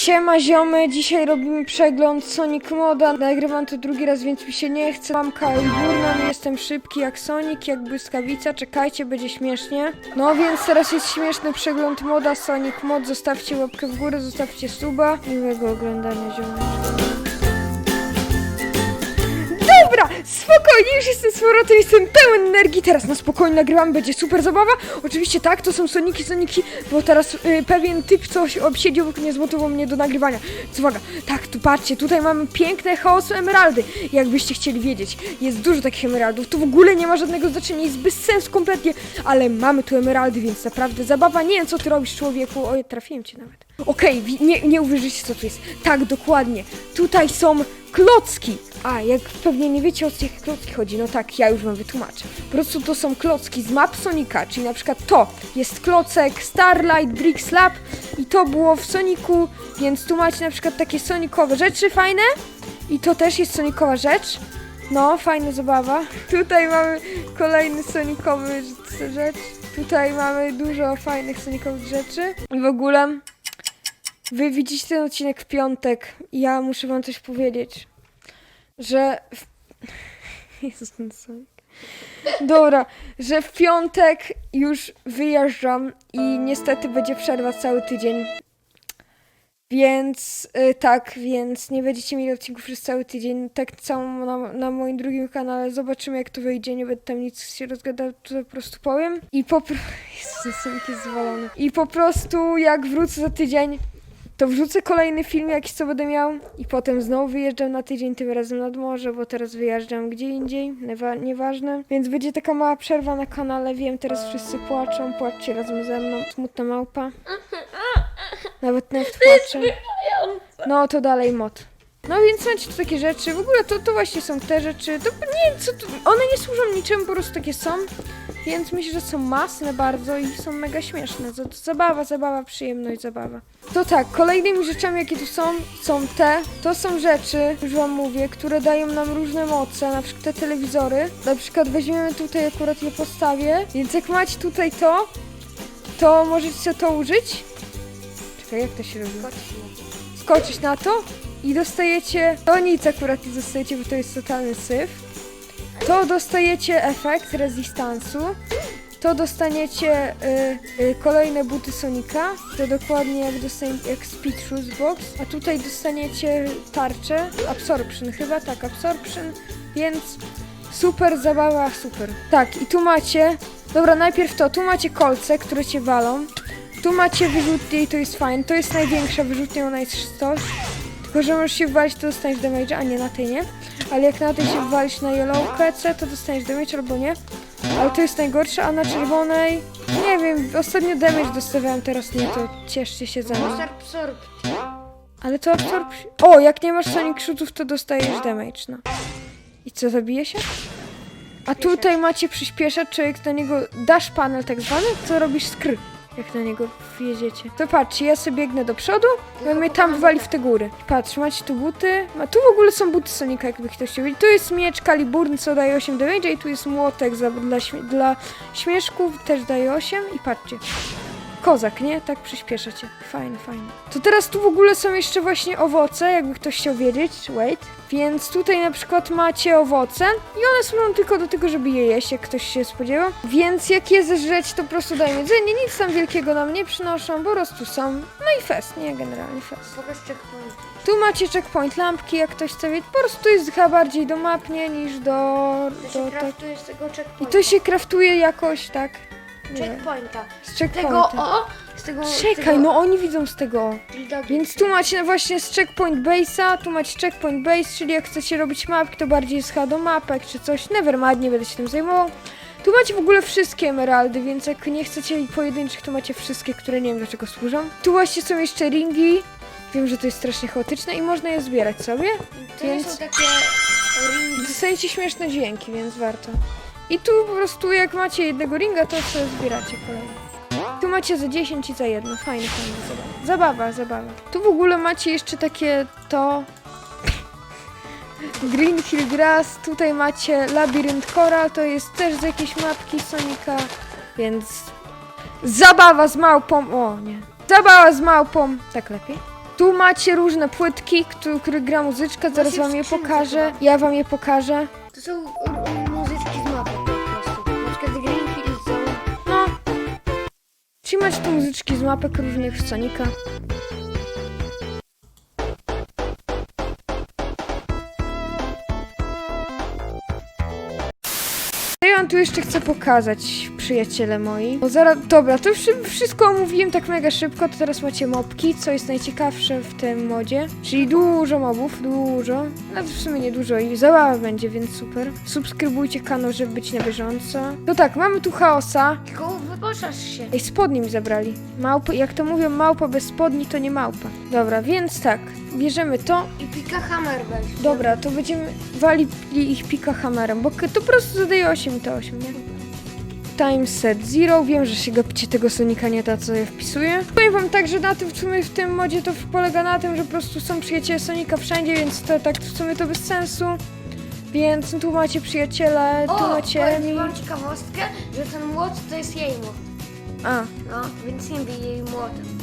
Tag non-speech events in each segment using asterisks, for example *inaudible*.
Siema ziomy, dzisiaj robimy przegląd Sonic Moda. Nagrywam to drugi raz, więc mi się nie chce. Mam Burnan, jestem szybki jak Sonic, jak błyskawica. Czekajcie, będzie śmiesznie. No więc teraz jest śmieszny przegląd moda Sonic Mod. Zostawcie łapkę w górę, zostawcie suba. Miłego oglądania ziomy. Spokojnie, już jestem z powrotem, jestem pełen energii, teraz na spokojnie nagrywam, będzie super zabawa. Oczywiście tak, to są Soniki, Soniki, bo teraz y, pewien typ coś obsiedził, nie zmotywował mnie do nagrywania. Więc uwaga, tak, tu patrzcie, tutaj mamy piękne chaosu emeraldy, jakbyście chcieli wiedzieć. Jest dużo takich emeraldów, to w ogóle nie ma żadnego znaczenia, jest bez sensu kompletnie, ale mamy tu emeraldy, więc naprawdę zabawa, nie wiem co ty robisz człowieku, oj, trafiłem cię nawet. Okej, wi- nie, nie uwierzycie co tu jest. Tak, dokładnie. Tutaj są klocki. A, jak pewnie nie wiecie o tych klocki chodzi, no tak, ja już wam wytłumaczę. Po prostu to są klocki z map Sonika, czyli na przykład to jest klocek Starlight Brick Slab i to było w Soniku, więc tu macie na przykład takie sonikowe rzeczy fajne i to też jest sonikowa rzecz. No, fajna zabawa. *laughs* Tutaj mamy kolejny sonikowy rzecz. Tutaj mamy dużo fajnych sonikowych rzeczy. I w ogóle Wy widzicie ten odcinek w piątek i ja muszę wam coś powiedzieć, że... W... *laughs* Jezus, ten Sonic. Dobra, że w piątek już wyjeżdżam i niestety będzie przerwa cały tydzień. Więc y, tak, więc nie będziecie mieli odcinków przez cały tydzień. Tak samo na, na moim drugim kanale. Zobaczymy jak to wyjdzie. Nie będę tam nic się rozgadał, to po prostu powiem. I po prostu... *laughs* Jezus, jest. I po prostu jak wrócę za tydzień, to wrzucę kolejny film jakiś, co będę miał i potem znowu wyjeżdżam na tydzień, tym razem nad morze, bo teraz wyjeżdżam gdzie indziej, niewa- nieważne. Więc będzie taka mała przerwa na kanale, wiem, teraz wszyscy płaczą, płaczcie razem ze mną. Smutna małpa. Nawet nawet płacze. No to dalej mod. No więc macie tu takie rzeczy, w ogóle to, to właśnie są te rzeczy, to nie co one nie służą niczemu, po prostu takie są. Więc myślę, że są masne bardzo i są mega śmieszne. To, to zabawa, zabawa, przyjemność, zabawa. To tak, kolejnymi rzeczami, jakie tu są, są te. To są rzeczy, już wam mówię, które dają nam różne moce, na przykład te telewizory. Na przykład weźmiemy tutaj akurat je postawię, więc jak macie tutaj to, to możecie to użyć. Czekaj, jak to się robi? Skoczyć na to i dostajecie, to nic akurat nie dostajecie, bo to jest totalny syf. To dostajecie efekt rezystansu. To dostaniecie y, y, kolejne buty Sonika. To dokładnie jak, jak Speed Shoes Box. A tutaj dostaniecie tarczę. Absorption chyba, tak, Absorption. Więc super zabawa, super. Tak, i tu macie. Dobra, najpierw to. Tu macie kolce, które cię walą. Tu macie wyrzutnie i to jest fajne. To jest największa wyrzutnia, ona jest 100. Tylko, że możesz się wywalić, to dostaniesz damage, a nie na tej nie. Ale jak na tej się wywalisz na yellow C, to dostaniesz damage albo nie. Ale to jest najgorsze, a na czerwonej... Nie wiem, ostatnio damage dostawałem, teraz nie, to cieszcie się za. Absorb. Ale to absorb... O, jak nie masz Sonic Shootów, to dostajesz damage, no. I co, zabije się? A tutaj macie przyspieszacz, czy jak na niego dasz panel tak zwany, to robisz skry. Jak na niego wjedziecie. To patrzcie, ja sobie biegnę do przodu i on mnie tam wywali w te góry. Patrz, macie tu buty. A tu w ogóle są buty Sonika, jakby ktoś chciał wiedzieć. Tu jest miecz Caliburn, co daje 8 damage i tu jest młotek za, dla, śmie dla śmieszków, też daje 8 i patrzcie. Kozak, nie? Tak przyspiesza cię. Fajnie, fajnie. To teraz tu w ogóle są jeszcze właśnie owoce, jakby ktoś chciał wiedzieć. Wait. Więc tutaj na przykład macie owoce i one służą tylko do tego, żeby je jeść, jak ktoś się spodziewa. Więc jak je zeżreć, to po prostu dają jedzenie. Nic tam wielkiego nam nie przynoszą, po prostu są. No i fest, nie? Generalnie fest. Pokaż checkpoint. Tu macie checkpoint lampki, jak ktoś chce wiedzieć. Po prostu jest chyba bardziej do map, nie? Niż do... To do się tak. kraftuje z tego I checkpointa. to się kraftuje jakoś, tak? Nie. Checkpointa. Z Z tego checkpointa. o, z tego... z Czekaj, tego, no oni widzą z tego. Więc tu macie właśnie z checkpoint base'a, tu macie checkpoint base, czyli jak chcecie robić mapki, to bardziej jest do mapek czy coś. Nevermind, nie będę się tym zajmował. Tu macie w ogóle wszystkie emeraldy, więc jak nie chcecie pojedynczych, to macie wszystkie, które nie wiem dlaczego służą. Tu właśnie są jeszcze ringi. Wiem, że to jest strasznie chaotyczne i można je zbierać sobie. To nie więc- są takie ringi. Dostajecie śmieszne dźwięki, więc warto. I tu po prostu jak macie jednego ringa, to sobie zbieracie kolejne. Tu macie za 10 i za jedno. Fajne, fajne zabawa. Zabawa, zabawa. Tu w ogóle macie jeszcze takie to... *laughs* Green Hill Grass. Tutaj macie Labirynt Coral. To jest też z jakiejś mapki Sonika. Więc... Zabawa z małpą. O, nie. Zabawa z małpą. Tak lepiej. Tu macie różne płytki, któ- które gra muzyczka, zaraz wam je pokażę. Ja wam je pokażę. To są Macie tu muzyczki z mapek różnych Sonika. Ja wam tu jeszcze chcę pokazać, przyjaciele moi? Bo zaraz, dobra, to już wszystko omówiłem tak mega szybko, to teraz macie mobki, co jest najciekawsze w tym modzie. Czyli dużo mobów, dużo. Nawet w sumie nie dużo i zabawa będzie, więc super. Subskrybujcie kanał, żeby być na bieżąco. No tak, mamy tu chaosa. Tylko wygłaszasz się. Ej, spodnie mi zabrali. Małpy, jak to mówią, małpa bez spodni to nie małpa. Dobra, więc tak, bierzemy to. I pika hammer weź. Dobra, to będziemy walili ich pika hammerem, bo to po prostu zadaje 8 i to 8, nie? Time set zero. Wiem, że się gapicie tego Sonika nie ta, co ja wpisuję. Powiem wam tak, że na tym w sumie w tym modzie to polega na tym, że po prostu są przyjaciele Sonika wszędzie, więc to tak w sumie to bez sensu. Więc tu macie przyjaciele, tu O, macie... powiem, mam ciekawostkę, że ten młot to jest jej młot. A, No, więc nie bij jej młotem.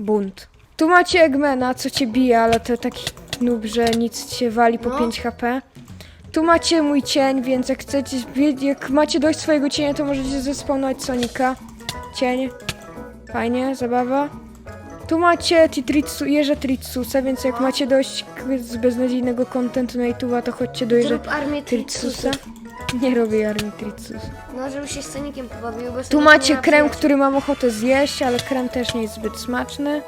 Bunt. Tu macie Eggmana, co cię bije, ale to taki noob, że nic cię wali po No. 5 HP. Tu macie mój cień, więc jak chcecie, jak macie dość swojego cienia, to możecie zespawnować Sonika. Cień. Fajnie, zabawa. Tu macie Titritsu, Jeże Tritsusa, więc jak macie dość z beznadziejnego kontentu na YouTube'a, to chodźcie do Zrób armię Tritsusa. Nie robię armii Tritsusa. No, żeby się z Sonikiem pobawił, bo Tu macie ma krem, przyjaciół. który mam ochotę zjeść, ale krem też nie jest zbyt smaczny.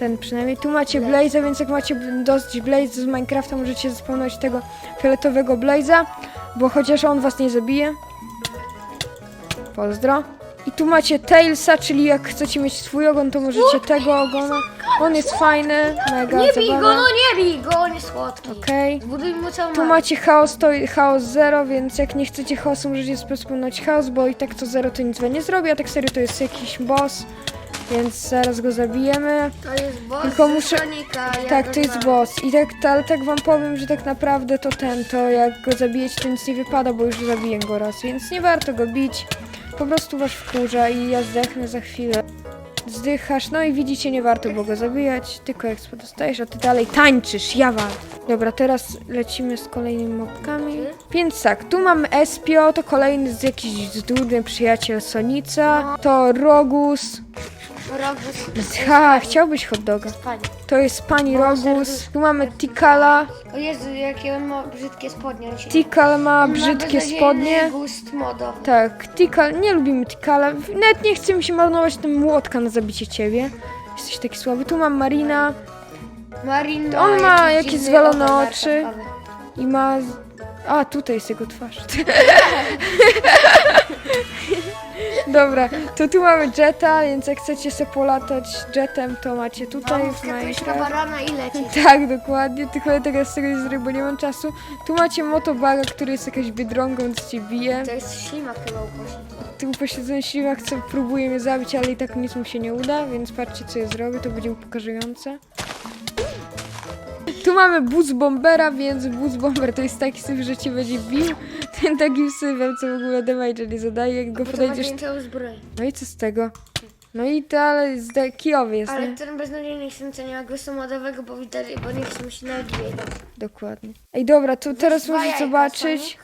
Ten przynajmniej. Tu macie Blaze. Blaze'a, więc jak macie dosyć Blaze z Minecrafta, możecie spełniać tego fioletowego Blaze'a, bo chociaż on was nie zabije. Pozdro. I tu macie Tailsa, czyli jak chcecie mieć swój ogon, to możecie tego ogona. On jest fajny, mega Nie bij go, no nie bij go, on jest słodki. Okej. Zbuduj mu całą Tu macie chaos, to chaos 0, więc jak nie chcecie chaosu, możecie spełniać chaos, bo i tak to 0 to nic wam nie zrobi, a tak serio to jest jakiś boss, więc zaraz go zabijemy. To jest boss Tylko muszę- Sonika, tak, go to jest znam. boss. I tak, ale tak wam powiem, że tak naprawdę to ten, to jak go zabijecie, to nic nie wypada, bo już zabiję go raz, więc nie warto go bić. Po prostu was wkurza i ja zdechnę za chwilę. Zdychasz, no i widzicie, nie warto było go zabijać, tylko jak dostajesz, a ty dalej tańczysz, ja wal. Dobra, teraz lecimy z kolejnymi mobkami. Więc tak, tu mamy Espio, to kolejny z jakiś zdurny przyjaciel Sonica. To Rogus. Rogus. Ha, chciałbyś hot doga. Pani. To jest pani Rogus. serduszko. Tu mamy Tikala. O Jezu, jakie on ma brzydkie spodnie. on się- Tikal ma on ma brzydkie beznadziejny spodnie. gust modo. Tak, Tikal, nie lubimy Tikala. Nawet nie chce mi się marnować tym młotka na zabicie ciebie. Jesteś taki słaby. Tu mam Marina Marin On ma jakieś dziwny zwalone oczy. i ma... A, tutaj jest jego twarz. *laughs* Dobra, to tu mamy Jetta, więc jak chcecie sobie polatać jetem, to macie tutaj w Minecraft. barana i lecieć. *laughs* Tak, dokładnie, tylko ja teraz z tego nie zrobię, bo nie mam czasu. Tu macie motobaga, który jest jakaś biedronką, więc cię bije. To jest ślimak chyba upośledzony. Tu upośledzony ślimak chce, próbuje mnie zabić, ale i tak nic mu się nie uda, więc patrzcie co ja zrobię, to będzie upokarzające. Tu mamy bus bombera, więc bus bomber to jest taki syf, że cię będzie bił. *laughs* Ten takim syfem, co w ogóle damage nie zadaje, jak go Bo to ma podejdziesz. więcej. No i co z tego? No i to, ale jest da- kijowy jest, Ale nie? ten beznadziejny księcia nie ma gustu modowego, bo widać, bo nie chce mu się biegać. Dokładnie. Ej, dobra, to teraz dwa jajka, zobaczyć, Sonic.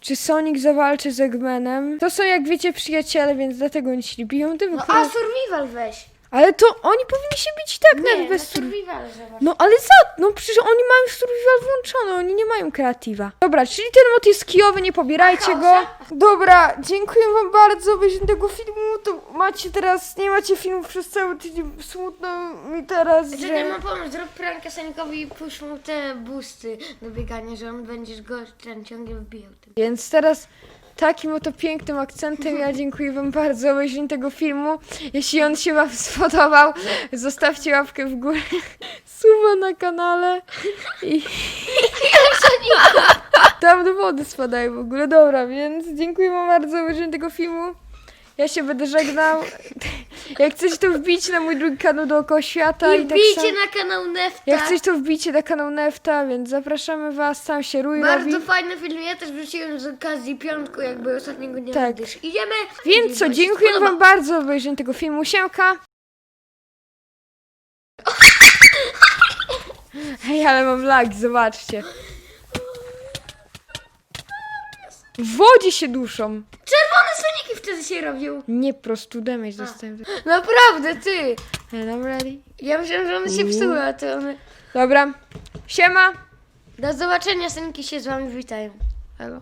czy Sonic zawalczy z Eggmanem. To są, jak wiecie, przyjaciele, więc dlatego oni się nie biją. Ty No a survival weź. Ale to oni powinni się bić i tak nawet na bez sur... survival zobacz. No ale za... No przecież oni mają survival włączony, oni nie mają kreatywa. Dobra, czyli ten mod jest kijowy, nie pobierajcie go. Dobra, dziękuję wam bardzo obejrzenie tego filmu. To macie teraz... Nie macie filmów przez cały tydzień. Smutno mi teraz, Czekaj, że... mam pomysł, zrób prankę Sonikowi i puść mu te boosty do biegania, że on będziesz go ten ciągle wbijał tym. Więc teraz takim oto pięknym akcentem ja dziękuję wam bardzo za obejrzenie tego filmu. Jeśli on się wam *laughs* spodobał, zostawcie łapkę w górę, *laughs* suba na kanale i... *laughs* Tam do wody spadają w ogóle. Dobra, więc dziękuję wam bardzo za obejrzenie tego filmu. Ja się będę żegnał. Jak chcecie to wbić na mój drugi kanał dookoła świata i, I tak sam... na kanał Nefta. Jak chcecie to wbicie na kanał Nefta, więc zapraszamy was, tam się rój Bardzo fajny film, ja też wrzuciłem z okazji piątku, jakby ostatniego dnia Tak. Idziemy. Więc co, dziękuję wam bardzo za obejrzenie tego filmu. Siemka! *laughs* Hej, ale mam lag, zobaczcie. W wodzie się duszą. Czy soniki wtedy się robił. Nie, po prostu damage dostałem. Naprawdę, ty. Ej, I'm ready. Ja myślałam, że one się psuły, a to one... Dobra. Siema. Do zobaczenia, synki się z wami witają. Elo.